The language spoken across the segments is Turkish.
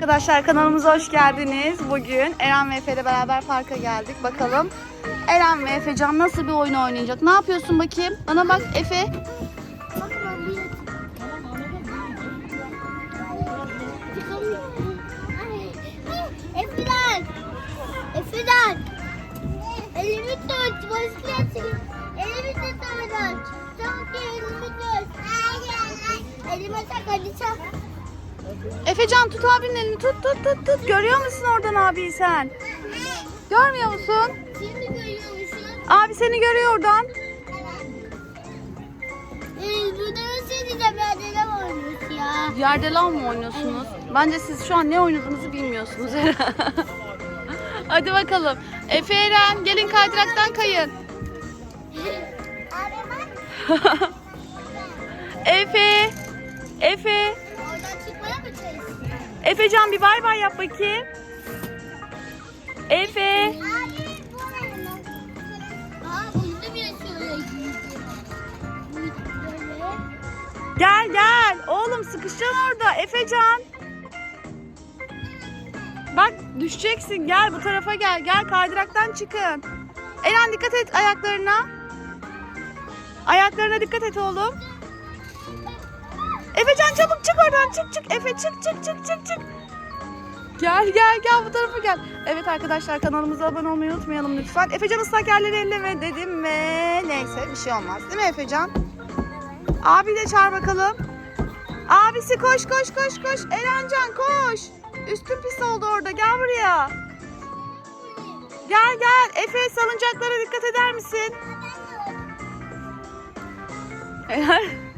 Arkadaşlar kanalımıza hoş geldiniz. Bugün Eren ve Efe ile beraber parka geldik. Bakalım Eren ve Efecan nasıl bir oyun oynayacak? Ne yapıyorsun bakayım? Bana bak Efe. Efiden. Efiden. Elimi tut. Bisiklet. Elimi tut. Çabuk gel, elimi tut. Elime tak hadi çak. Efecan tut abinin elini tut tut tut tut. Görüyor musun oradan abiyi sen? Görmüyor musun? Şimdi? Abi seni görüyor oradan. Ee, burada nasıl gideceğim ya? Dedem oynuyor ya. Yerde lav mı oynuyorsunuz? Bence siz şu an ne oynadığınızı bilmiyorsunuz. Hadi bakalım. Efe Eren gelin kaydıraktan kayın. Abi bak. Efecan bir bay bay yap bakayım. Efe. Gel gel. Oğlum sıkışacaksın orada. Efecan. Bak düşeceksin. Gel bu tarafa gel. Gel kaydıraktan çıkın. Eren dikkat et ayaklarına. Ayaklarına dikkat et oğlum. Efecan çabuk çık oradan. Çık çık. Efe çık çık çık çık çık. Gel gel gel bu tarafa gel. Evet arkadaşlar kanalımıza abone olmayı unutmayalım lütfen. Efecan ıslak yerleri elleme dedim ve neyse bir şey olmaz. Değil mi Efecan? Abi de çağır bakalım. Abisi koş koş koş koş. Erencan koş. Üstün pis oldu orada. Gel buraya. Gel gel. Efe salıncaklara dikkat eder misin? Eğer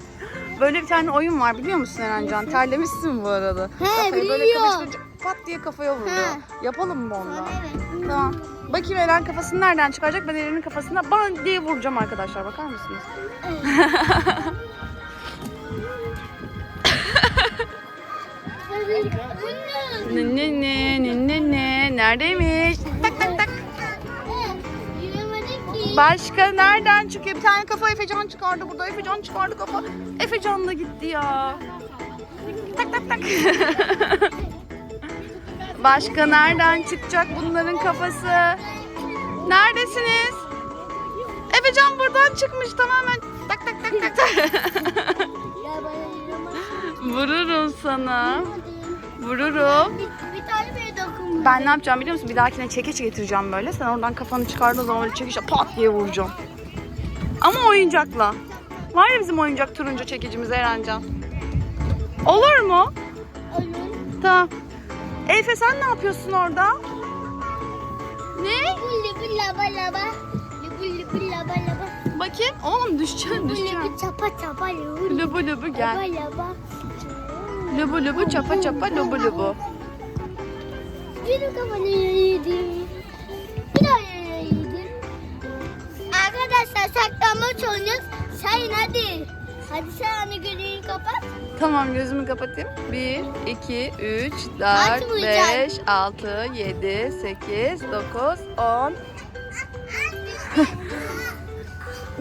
böyle bir tane oyun var biliyor musun Erencan? Terlemişsin bu arada. He, Kafayı böyle biliyorum. kılıç kılıç pat diye kafaya vuruyor. He. Yapalım mı ondan? Evet. Tamam. Bakayım Eren kafasını nereden çıkaracak? Ben Eren'in kafasına ban diye vuracağım arkadaşlar. Bakar mısınız? Ne ne ne ne ne ne neredeymiş? Başka nereden çıkıyor? Bir tane kafa Efecan çıkardı burada. Efecan çıkardı kafa. Efecan da gitti ya. Tak tak tak. Başka nereden çıkacak bunların kafası? Neredesiniz? Efecan buradan çıkmış tamamen. Tak tak tak tak tak. Vururum sana. Vururum. Ben ne yapacağım biliyor musun? Bir dahakine çekeç getireceğim böyle. Sen oradan kafanı çıkardığın zaman böyle çekiçle pat diye vuracağım. Ama oyuncakla. Var ya bizim oyuncak turuncu çekicimiz Erencan. Olur mu? Olur. Tamam. Efe sen ne yapıyorsun orada? Ne? Libu laba laba. Libu libu laba laba. Bakayım. Oğlum düşeceksin düşeceksin. libu çapa çapa Lubu lubu laba gel. laba. Lubu lubu çapa çapa lubu lubu. Bir kafanı yedim. Bir daha yedim. Arkadaşlar saklanmaç oynuyoruz. Sayın hadi. Hadi sen anne gözünü kapat. Tamam gözümü kapatayım. 1, 2, 3, 4, Açmayacağım. 5, 6, 7, 8, 9, 10.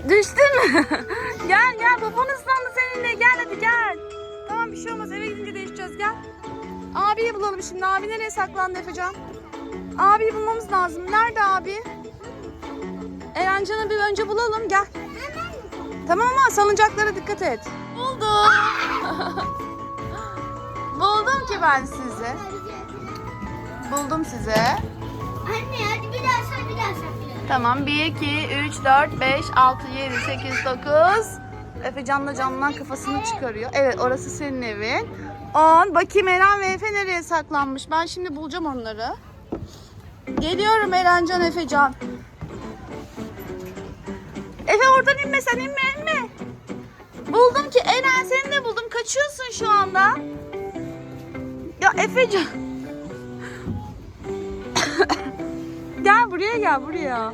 Düştün mü? gel gel baban ıslandı seninle gel hadi gel. Tamam bir şey olmaz eve gidince değişeceğiz gel. Abiyi bulalım şimdi. Abi nereye saklandı Efecan? Abiyi bulmamız lazım. Nerede abi? Erencan'ı bir önce bulalım gel. Tamam ama salıncaklara dikkat et. Buldum. Buldum ki ben sizi. Buldum size. Anne hadi bir daha say bir daha say. Tamam 1, 2, 3, 4, 5, 6, 7, 8, 9. Efe canla camdan kafasını çıkarıyor. Evet orası senin evin. 10. Bakayım Eren ve Efe nereye saklanmış. Ben şimdi bulacağım onları. Geliyorum Erencan Efecan. Efe oradan inme sen inme inme. Buldum ki Eren seni de buldum. Kaçıyorsun şu anda. Ya Efecan. gel buraya gel buraya.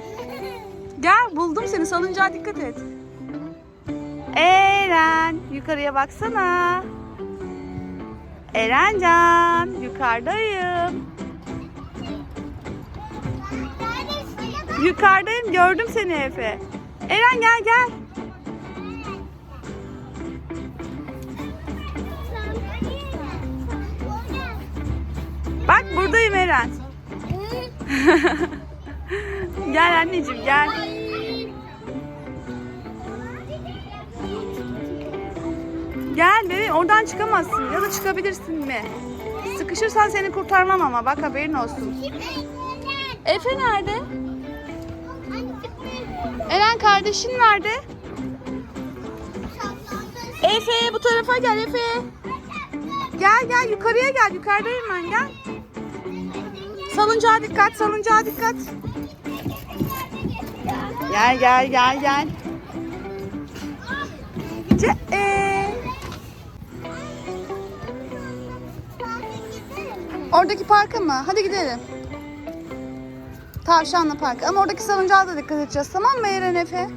Gel buldum seni salıncağa dikkat et. Eren yukarıya baksana. Erencan yukarıdayım. Yukarıdayım gördüm seni Efe. Eren gel gel. çıkayım Eren. Gel anneciğim gel. Gel bebeğim oradan çıkamazsın ya da çıkabilirsin mi? Sıkışırsan seni kurtarmam ama bak haberin olsun. Efe nerede? Eren kardeşin nerede? Efe bu tarafa gel Efe. Gel gel yukarıya gel yukarıdayım ben gel. Salıncağa dikkat salıncağa dikkat. Gel gel gel gel. Ce ee. Oradaki parka mı? Hadi gidelim. Tavşanlı Park. Ama oradaki salıncağa da dikkat edeceğiz. Tamam mı Eren Efe?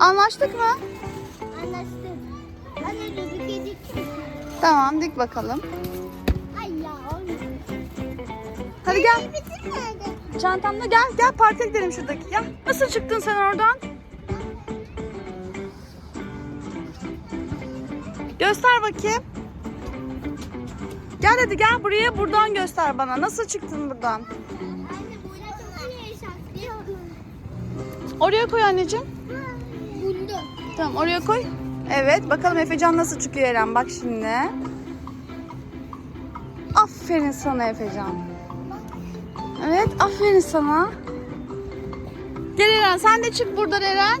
Anlaştık mı? Anlaştık. Dur bir kedi. Tamam dik bakalım. Ay ya olmuyor. Hadi gel. Çantamla gel. Gel parka gidelim şuradaki. Gel. Nasıl çıktın sen oradan? Göster bakayım. Gel hadi gel buraya buradan göster bana. Nasıl çıktın buradan? Oraya koy anneciğim. Tamam oraya koy. Evet bakalım Efecan nasıl çıkıyor Eren bak şimdi. Aferin sana Efecan. Evet aferin sana. Gel Eren sen de çık buradan Eren.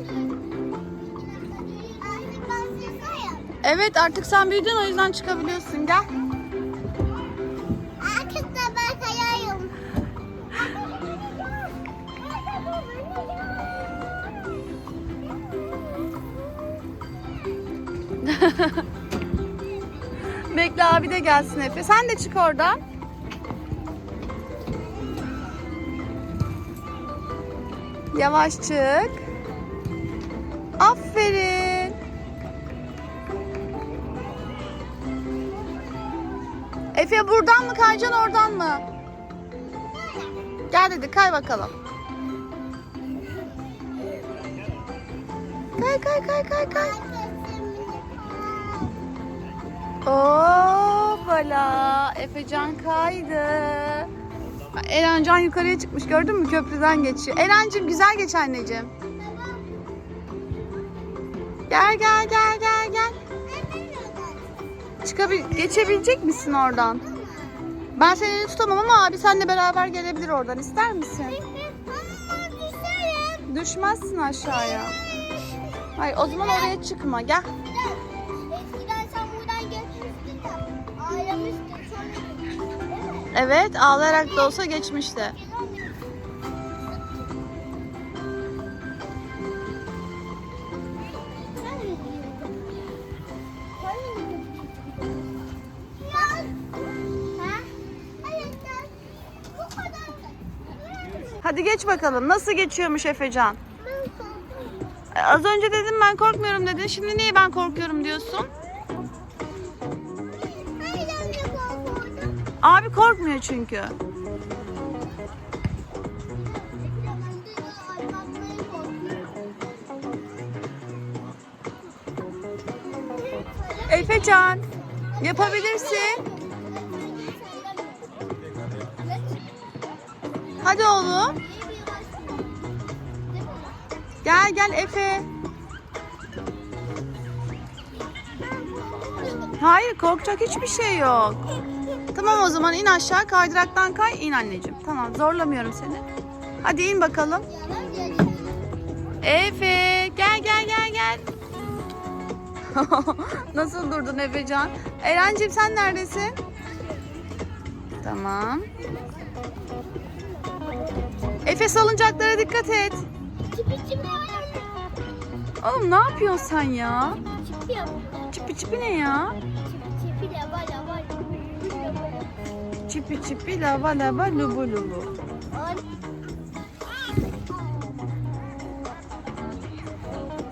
Evet artık sen büyüdün o yüzden çıkabiliyorsun gel. Bekle abi de gelsin Efe. Sen de çık oradan. Yavaş çık. Aferin. Efe buradan mı kayacaksın oradan mı? Gel dedi kay bakalım. Kay kay kay kay kay. Hoppala. Efecan kaydı. Erencan yukarıya çıkmış gördün mü köprüden geçiyor. Erencim güzel geç anneciğim. Gel gel gel gel gel. Çıkabil geçebilecek misin oradan? Ben seni tutamam ama abi seninle beraber gelebilir oradan ister misin? Düşmezsin aşağıya. Hayır o zaman oraya çıkma gel. Evet ağlayarak da olsa geçmişti. Hadi geç bakalım. Nasıl geçiyormuş Efecan? Az önce dedim ben korkmuyorum dedin. Şimdi niye ben korkuyorum diyorsun? Abi korkmuyor çünkü. Efecan yapabilirsin. Hadi oğlum. Gel gel Efe. Hayır korkacak hiçbir şey yok. Tamam o zaman in aşağı kaydıraktan kay in anneciğim. Tamam zorlamıyorum seni. Hadi in bakalım. Efe gel gel gel gel. Nasıl durdun Efecan? Erencim sen neredesin? Tamam. Efe salıncaklara dikkat et. Oğlum ne yapıyorsun sen ya? Çipi çipi ne ya? Çipi çipi lava lava lubu lubu.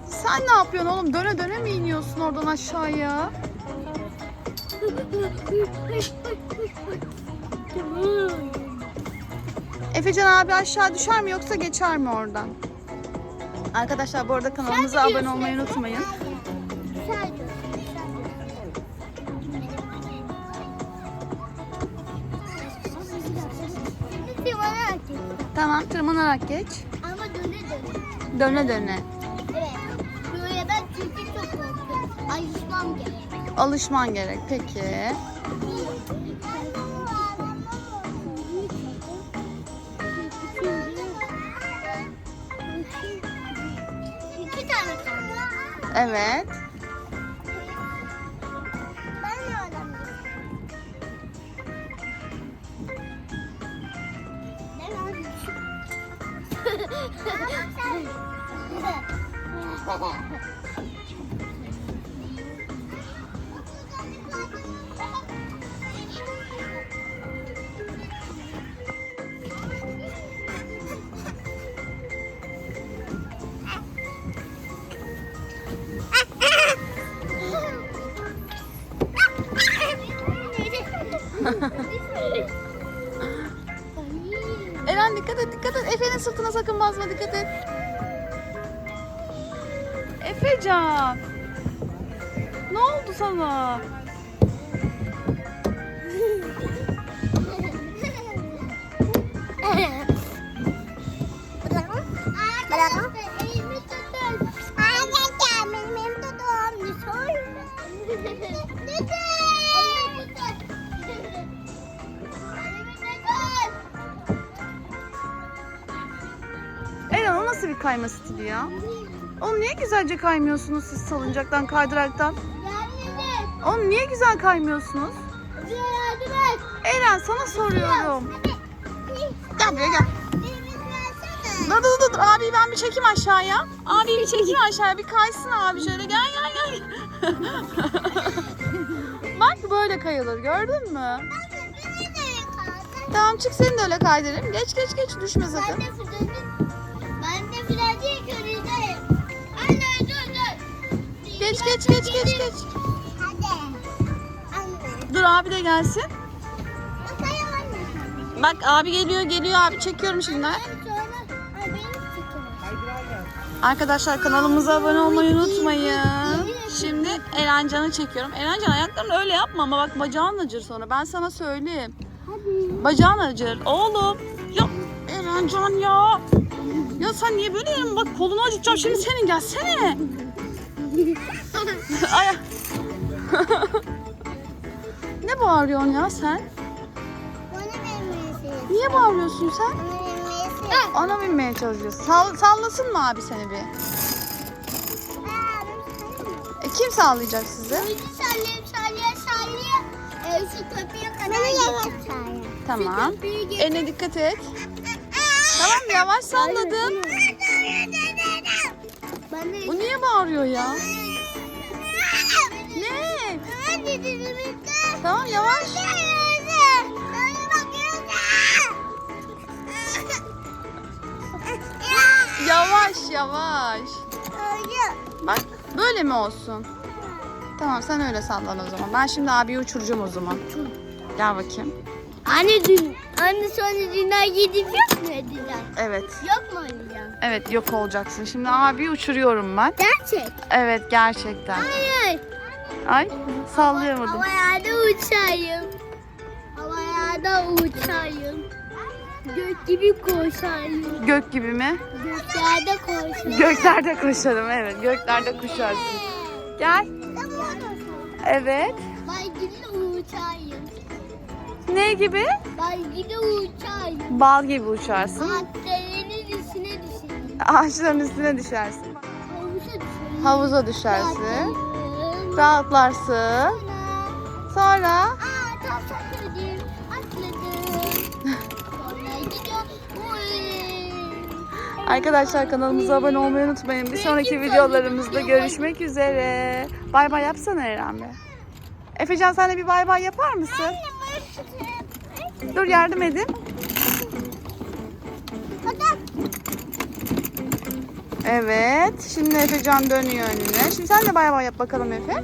Sen ne yapıyorsun oğlum? Döne döne mi iniyorsun oradan aşağıya? Efecan abi aşağı düşer mi yoksa geçer mi oradan? Arkadaşlar bu arada kanalımıza abone olmayı unutmayın. Tırmanarak geç. Ama döne döne. Döne döne. Evet. Böyle ben çünkü çok korkuyorum. Alışmam gerek. Alışman gerek. Peki. Evet. 哈 哈 Eren dikkat et dikkat et. Efe'nin sırtına sakın basma dikkat et. Efecan. Ne oldu sana? kayma stili ya? Oğlum niye güzelce kaymıyorsunuz siz salıncaktan kaydıraktan? Oğlum niye güzel kaymıyorsunuz? Eren sana soruyorum. Gel buraya gel. Dur dur dur. Abi ben bir çekeyim aşağıya. Abi bir çekeyim aşağıya bir kaysın abi şöyle gel gel gel. Bak böyle kayılır gördün mü? Tamam çık seni de öyle kaydırayım. Geç geç geç düşme sakın. Geç geç geç geç geç. Hadi. Anne. Dur abi de gelsin. Bakayım anne. Bak abi geliyor geliyor abi çekiyorum şimdi. Arkadaşlar kanalımıza abone olmayı unutmayın. Şimdi Erencan'ı çekiyorum. Erencan ayaklarını öyle yapma ama bak bacağın acır sonra. Ben sana söyleyeyim. Hadi. Bacağın acır. Oğlum. Ya Erencan ya. Ya sen niye böyle yerim? Bak kolunu acıtacağım şimdi senin gelsene. Ay. ne bağırıyorsun ya sen? Niye bağırıyorsun sen? Ona binmeye çalışıyorsun. Sall- sallasın mı abi seni bir? E, kim sallayacak sizi? Sallayayım sallayayım sallayayım. Ee, şu köprüye kadar geçeceğim. Tamam. Eline dikkat et. Tamam yavaş salladım. Bu niye bağırıyor ya? Ne? Tamam yavaş. Yavaş yavaş. Bak böyle mi olsun? Tamam sen öyle sallan o zaman. Ben şimdi abiyi uçuracağım o zaman. Gel bakayım. Anne dün, anne sonra dünya gidip yok mu dediler? Evet. Yok mu oynayacağım? Evet yok olacaksın. Şimdi abiyi uçuruyorum ben. Gerçek. Evet gerçekten. Hayır. Ay sallayamadım. Havaya uçayım. Havaya uçayım. Gök gibi koşayım. Gök gibi mi? Göklerde koşayım. Göklerde koşarım evet. Göklerde koşarsın. Gel. Evet. Ben gibi uçayım. Ne gibi? Ben gibi uçayım. Bal gibi uçarsın. Düşeyim. Ağaçların üstüne düşersin. Havuza düşersin. Rahatlarsın. Sonra- Aa. Atladım. Arkadaşlar kanalımıza abone olmayı unutmayın. Bir sonraki videolarımızda görüşmek üzere. Bay bay yapsana Eren be. Efecan sen de bir bay bay yapar mısın? Dur yardım edin. Evet. Şimdi Efecan dönüyor önüne. Şimdi sen de bay bay yap bakalım Efe.